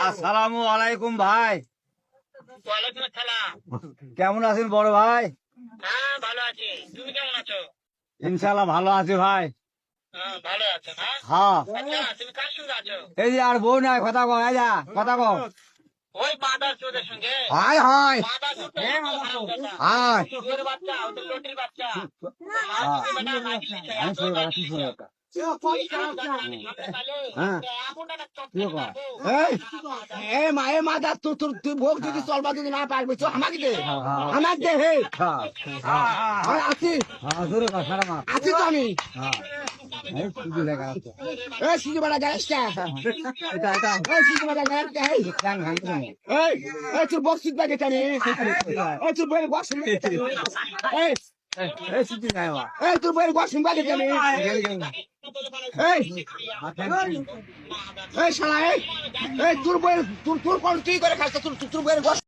আসসালামু আলাইকুম ভাই কেমন আছেন বড় ভাই হ্যাঁ ভালো আছি তুমি কেমন আছো ইনশাল্লাহ ভালো আছি ভাই হ্যাঁ হ্যাঁ আচ্ছা এই যে আর বউ নাই কথা কো এই যা কথা কো ওই মাদার চোদের সঙ্গে হাই হাই হাই বাচ্চা বাচ্চা তুই গেলা। হ্যাঁ। এই এ মা এ মা দা তোর তোর তুই ভোগ যদি চলবা যদি না পারবি তো আমাকে দে। আমাকে দে হে। হ্যাঁ, হ্যাঁ, আছি। হ্যাঁ। আছি তো আমি। হ্যাঁ। তোর বক্স বাগে টানি তোর বইয়ের বক্স এই। তোর বইয়ের বক্স বাগে গেল। এই শালা এই তোর বইয়ের তোর তোর কোন তুই করে খাস তোর তোর বইয়ের